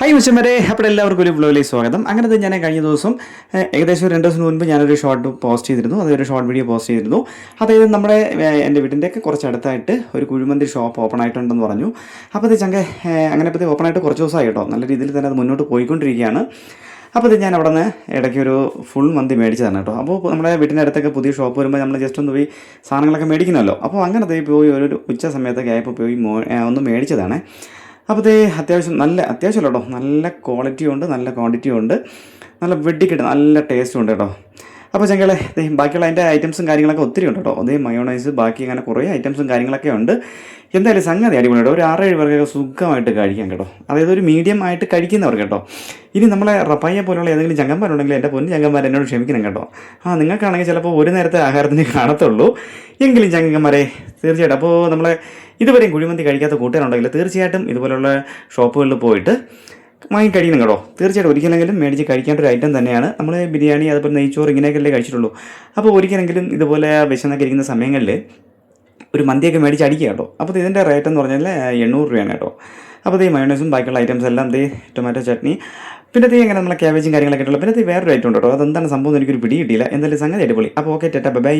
Hi മിച്ചമ്മരെ അപ്പോൾ എല്ലാവർക്കും ഒരു വ്ലോഗിലേക്ക് സ്വാഗതം. അങ്ങനെ ഞാൻ കഴിഞ്ഞ ദിവസം ഏകദേശം രണ്ട് ദിവസം മുൻപ് ഞാനൊരു ഷോർട്ട് പോസ്റ്റ് ചെയ്തിരുന്നു. അതൊരു ഷോർട്ട് വീഡിയോ പോസ്റ്റ് ചെയ്തിരുന്നു. അതായത് നമ്മുടെ എന്റെ വീടിന്റെയൊക്കെ കുറച്ച് അടുത്തായിട്ട് ഒരു കുഴിമന്തി ഷോപ്പ് ഓപ്പൺ ആയിട്ടുണ്ടെന്ന് പറഞ്ഞു. അപ്പോൾ ഇത് ചങ്ക അങ്ങനെ ഇപ്പോൾ ഓപ്പൺ ആയിട്ട് കുറച്ച് ദിവസമായി കേട്ടോ. നല്ല രീതിയിൽ തന്നെ അത് മുന്നോട്ട് പോയിക്കൊണ്ടിരിക്കുകയാണ്. അപ്പോൾ ഇത് ഞാൻ അവിടെ നിന്ന് ഇടയ്ക്ക് ഒരു ഫുൾ മന്തി മേടിച്ചതാണ് കേട്ടോ. അപ്പോൾ നമ്മുടെ വീട്ടിന്റെ അടുത്തൊക്കെ പുതിയ ഷോപ്പ് വരുമ്പോൾ നമ്മൾ ജസ്റ്റ് ഒന്ന് പോയി സാധനങ്ങളൊക്കെ മേടിക്കണമല്ലോ അപ്പോൾ അങ്ങനെ പോയി ഒരു ഉച്ച സമയത്തൊക്കെ ആയപ്പോൾ പോയി ഒന്ന് മേടിച്ചതാണ്. അപ്പോൾ ഇതേ അത്യാവശ്യം നല്ല അത്യാവശ്യമല്ല കേട്ടോ. നല്ല ക്വാളിറ്റി ഉണ്ട് നല്ല ക്വാണ്ടിറ്റിയുണ്ട് നല്ല വെടിക്കിട്ട് നല്ല ടേസ്റ്റും ഉണ്ട് കേട്ടോ. അപ്പോൾ ചെങ്കളെ ബാക്കിയുള്ള അതിന്റെ ഐറ്റംസും കാര്യങ്ങളൊക്കെ ഒത്തിരി ഉണ്ട് കേട്ടോ. അതേ മയോണൈസ് ബാക്കി അങ്ങനെ കുറേ ഐറ്റംസും കാര്യങ്ങളൊക്കെ ഉണ്ട്. എന്തായാലും സംഗതി അടിപൊളിയാണ് ഒരു ആറേഴ് പേർക്കൊക്കെ സുഖമായിട്ട് കഴിക്കാം കേട്ടോ. അതായത് ഒരു മീഡിയം ആയിട്ട് കഴിക്കുന്നവർ കേട്ടോ. ഇനി നമ്മളെ റപ്പായ പോലുള്ള ഏതെങ്കിലും ചങ്കന്മാരുണ്ടെങ്കിൽ എന്റെ പൊന്നു ചങ്കന്മാർ എന്നോട് ക്ഷമിക്കണം കേട്ടോ. ആ നിങ്ങൾക്കാണെങ്കിൽ ചിലപ്പോൾ ഒരു നേരത്തെ ആഹാരത്തിന് കാണത്തുള്ളൂ. എങ്കിലും ചങ്കന്മാരെ തീർച്ചയായിട്ടും. അപ്പോൾ നമ്മളെ ഇതുവരെയും കുഴിമന്തി കഴിക്കാത്ത കൂട്ടുകാരുണ്ടെങ്കിൽ തീർച്ചയായിട്ടും ഇതുപോലുള്ള ഷോപ്പുകളിൽ പോയിട്ട് വാങ്ങി കഴിക്കണം കേട്ടോ. തീർച്ചയായിട്ടും ഒരിക്കലെങ്കിലും മേടിച്ച് കഴിക്കേണ്ട ഒരു ഐറ്റം തന്നെയാണ്. നമ്മൾ ബിരിയാണി അതുപോലെ നെയ്ച്ചോറ് ഇങ്ങനെയൊക്കെയല്ലേ കഴിച്ചിട്ടുള്ളൂ. അപ്പോൾ ഒരിക്കലെങ്കിലും ഇതുപോലെ വിശന്നൊക്കെ ഇരിക്കുന്ന സമയങ്ങളിൽ ഒരു മന്തിയൊക്കെ മേടിച്ച് അടിക്കുക കേട്ടോ. അപ്പോൾ ഇതിന്റെ റേറ്റ് എന്ന് പറഞ്ഞാൽ എണ്ണൂറ് രൂപയാണ് കേട്ടോ. അപ്പോൾ ഈ മയോണൈസും ബാക്കിയുള്ള ഐറ്റംസ് എല്ലാം ദേ ടൊമാറ്റോ ചട്നി പിന്നെ തീ എങ്ങനെ നമ്മളെ ക്യാബേജും കാര്യങ്ങളൊക്കെ ഉള്ളൂ പിന്നെ ഇത് വേറൊരു ഐറ്റം ഉണ്ട് കേട്ടോ. അതെന്താണ് സംഭവം എനിക്കൊരു പിടി കിട്ടിയില്ല. എന്തായാലും സംഗതി അടിപൊളി. അപ്പോൾ ഓക്കെ ടെറ്റ ബൈ